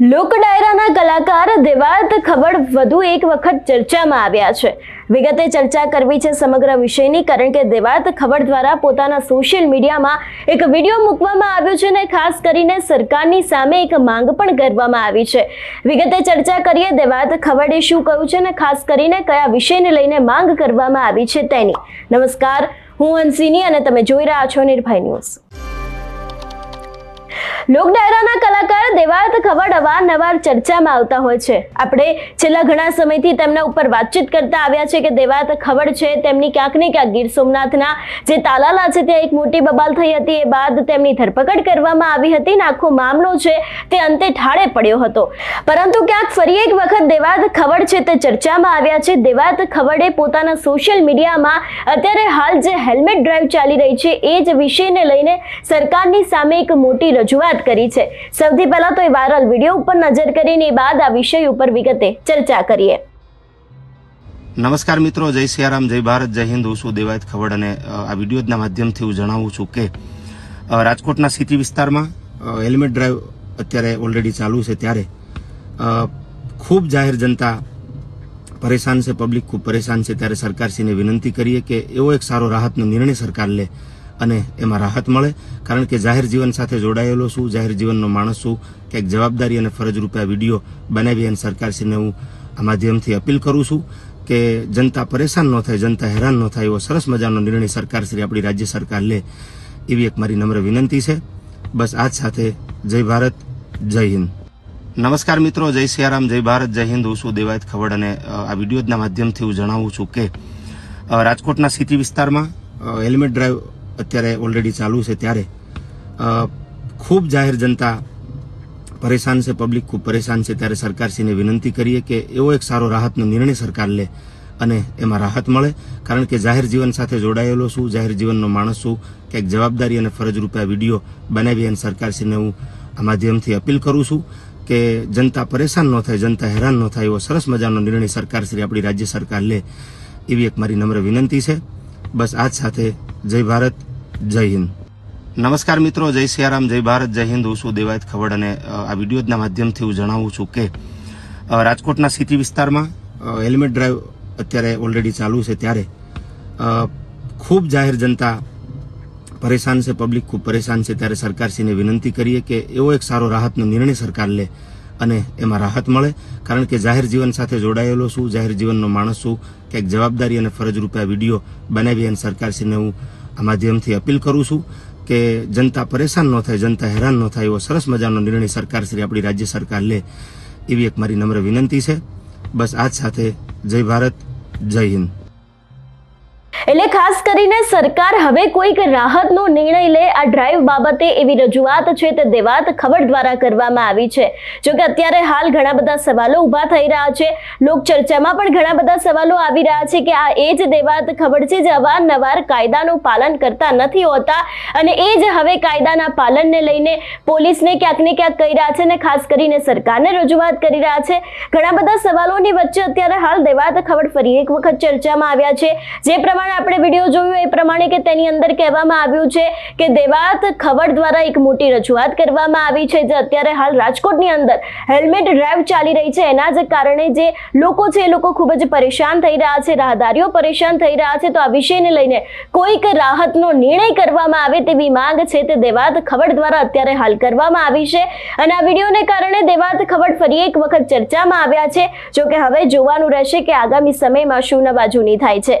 લોક ડાયરાના કલાકાર દેવાર્થ ખબર વધુ એક વખત ચર્ચામાં આવ્યા છે. વિગતે ચર્ચા કરવી છે સમગ્ર વિષયની, કારણ કે દેવાર્થ ખબર દ્વારા પોતાના સોશિયલ મીડિયામાં એક વીડિયો મૂકવામાં આવ્યો છે અને ખાસ કરીને સરકારની સામે એક માંગ પણ કરવામાં આવી છે. વિગતે ચર્ચા કરીએ દેવાર્થ ખબરે શું કહ્યું છે અને ખાસ કરીને કયા વિષયને લઈને માંગ કરવામાં આવી છે તેની. નમસ્કાર, હું હંસિની અને તમે જોઈ રહ્યા છો નિર્ભય ન્યૂઝ. લોક ડાયરાના કલાકાર દેવાર્થ ખવડ અવારનવાર ચર્ચામાં આવતા હોય છે. આપણે છેલ્લા ઘણા સમયથી તેમના ઉપર વાતચીત કરતા આવ્યા છે કે દેવાત ખવડ છે, તેમની ક્યાંક ને ક્યાંક ગીર સોમનાથના જે તાલાલા છે, ત્યાં એક મોટી બબાલ થઈ હતી. એ બાદ તેમની ધરપકડ કરવામાં આવી હતી અને આખો મામલો છે તે અંતે ઠાળે પડ્યો હતો. પરંતુ ક્યાંક ફરી એક વખત દેવાત ખવડ છે તે ચર્ચામાં આવ્યા છે. દેવાત ખવડે પોતાના સોશિયલ મીડિયામાં અત્યારે હાલ જે હેલ્મેટ ડ્રાઈવ ચાલી રહી છે, એ જ વિષયને લઈને સરકારની સામે એક મોટી રજૂઆત કરી છે. સૌથી પહેલા તો એ વાયરલ વીડિયો ઉપર નજર કરીને બાદ આ વિષય ઉપર વિગતે ચર્ચા કરીએ. નમસ્કાર મિત્રો, જય સિયારામ, જય ભારત, જય હિન્દ. હું છું દેવાયત ખવડ અને આ વિડીયોના માધ્યમથી હું જણાવું છું કે રાજકોટના સિટી વિસ્તારમાં હેલ્મેટ ડ્રાઈવ અત્યારે ઓલરેડી ચાલુ છે ત્યારે. ખૂબ જાહેર જનતા પરેશાન છે, પબ્લિક ખૂબ પરેશાન છે. ત્યારે સરકારશ્રીને વિનંતી કરીએ કે એવો એક સારો રાહતનો નિર્ણય સરકાર લે. અને એમાં રાહત મળે. કારણ કે જાહેર જીવન સાથે જોડાયેલો છું, જાહેર જીવનનો માણસ છું, ક્યાંક જવાબદારી અને ફરજ રૂપે આ વીડિયો બનાવી અને સરકારશ્રીને હું આ માધ્યમથી અપીલ કરું છું કે જનતા પરેશાન ન થાય, જનતા હેરાન ન થાય એવો સરસ મજાનો નિર્ણય સરકારશ્રી, આપણી રાજ્ય સરકાર લે એવી એક મારી નમ્ર વિનંતી છે. બસ આજ સાથે જય ભારત, જય હિન્દ. નમસ્કાર મિત્રો, જય સિયારામ, જય ભારત, જય હિન્દ. હું છું દેવાયત ખવડ અને આ વિડીયોના માધ્યમથી હું જણાવું છું કે રાજકોટના સિટી વિસ્તારમાં હેલ્મેટ ડ્રાઈવ અત્યારે ઓલરેડી ચાલુ છે ત્યારે. ખૂબ જાહેર જનતા પરેશાન છે પબ્લિક ખૂબ પરેશાન છે. ત્યારે સરકારશ્રીને વિનંતી કરીએ કે એવો એક સારો રાહતનો નિર્ણય સરકાર લે અને એમાં રાહત મળે. કારણ કે જાહેર જીવન સાથે જોડાયેલો છું, જાહેર જીવનનો માણસ છું. ક્યાંક જવાબદારી અને ફરજ રૂપે આ વીડિયો બનાવી અને સરકારશ્રીને હું આ માધ્યમથી અપીલ કરું છું કે જનતા પરેશાન ન થાય, જનતા હેરાન ન થાય એવો સરસ મજાનો નિર્ણય સરકારશ્રી આપણી રાજ્ય સરકાર લે એવી એક મારી નમ્ર વિનંતી છે. બસ આજ સાથે જય ભારત, જય હિન્દ. નમસ્કાર મિત્રો, જય સિયારામ, જય ભારત, જય હિન્દ. હું છું દેવાયત ખવડ અને આ વિડીયોના માધ્યમથી હું જણાવું છું કે રાજકોટના સિટી વિસ્તારમાં હેલ્મેટ ડ્રાઈવ અત્યારે ઓલરેડી ચાલુ છે ત્યારે ખૂબ જાહેર જનતા પરેશાન છે, પબ્લિક ખૂબ પરેશાન છે. ત્યારે સરકારશ્રીને વિનંતી કરીએ કે એવો એક સારો રાહતનો નિર્ણય સરકાર લે અને એમાં રાહત મળે. કારણ કે જાહેર જીવન સાથે જોડાયેલો છું, જાહેર જીવનનો માણસ છું. ક્યાંક જવાબદારી અને ફરજ રૂપે આ વીડિયો બનાવી અને સરકારશ્રીને હું આ માધ્યમથી અપીલ કરું છું કે જનતા પરેશાન ન થાય, જનતા હેરાન ન થાય એવો સરસ મજાનો નિર્ણય સરકારશ્રી, આપણી રાજ્ય સરકાર લે એવી એક મારી નમ્ર વિનંતી છે. બસ આજ સાથે જય ભારત, જય હિન્દ. એટલે ખાસ કરીને સરકાર હવે કોઈક રાહતનો નિર્ણય લે. આ ડ્રાઈવ બાબતે એવી રજૂઆત છે તે દેવાત ખબર દ્વારા કરવામાં આવી છે. જો કે અત્યારે હાલ ઘણા બધા સવાલો ઊભા થઈ રહ્યા છે. લોક ચર્ચામાં પણ ઘણા બધા સવાલો આવી રહ્યા છે કે આ એ જ દેવાત ખબર છે જે અવારનવાર કાયદાનું પાલન કરતા નથી હોતા અને એ જ હવે કાયદાના પાલનને લઈને પોલીસને ક્યાંક ને ક્યાંક કહી રહ્યા છે અને ખાસ કરીને સરકારને રજૂઆત કરી રહ્યા છે. ઘણા બધા સવાલોની વચ્ચે અત્યારે હાલ દેવાત ખબર ફરી એક વખત ચર્ચામાં આવ્યા છે. જે પ્રમાણે આપણે વીડિયો જોયું એ પ્રમાણે કે તેની અંદર કહેવામાં આવ્યું છે કે દેવાત ખબર દ્વારા એક મોટી રજૂઆત કરવામાં આવી છે, જે અત્યારે હાલ રાજકોટની અંદર હેલ્મેટ ડ્રાઈવ ચાલી રહી છે. એના જ કારણે જે લોકો છે એ લોકો ખૂબ જ પરેશાન થઈ રહ્યા છે, રાહદારીઓ પરેશાન થઈ રહ્યા છે. તો આ વિષયને લઈને કોઈક રાહતનો નિર્ણય કરવામાં આવે તેવી માંગ છે તે દેવાત ખબર દ્વારા અત્યારે હાલ કરવામાં આવી છે. અને આ વિડીયોને કારણે દેવાત ખબર ફરી એક વખત ચર્ચામાં આવ્યા છે જો કે હવે જોવાનું રહેશે કે આગામી સમયમાં શું નવા જૂની થાય છે.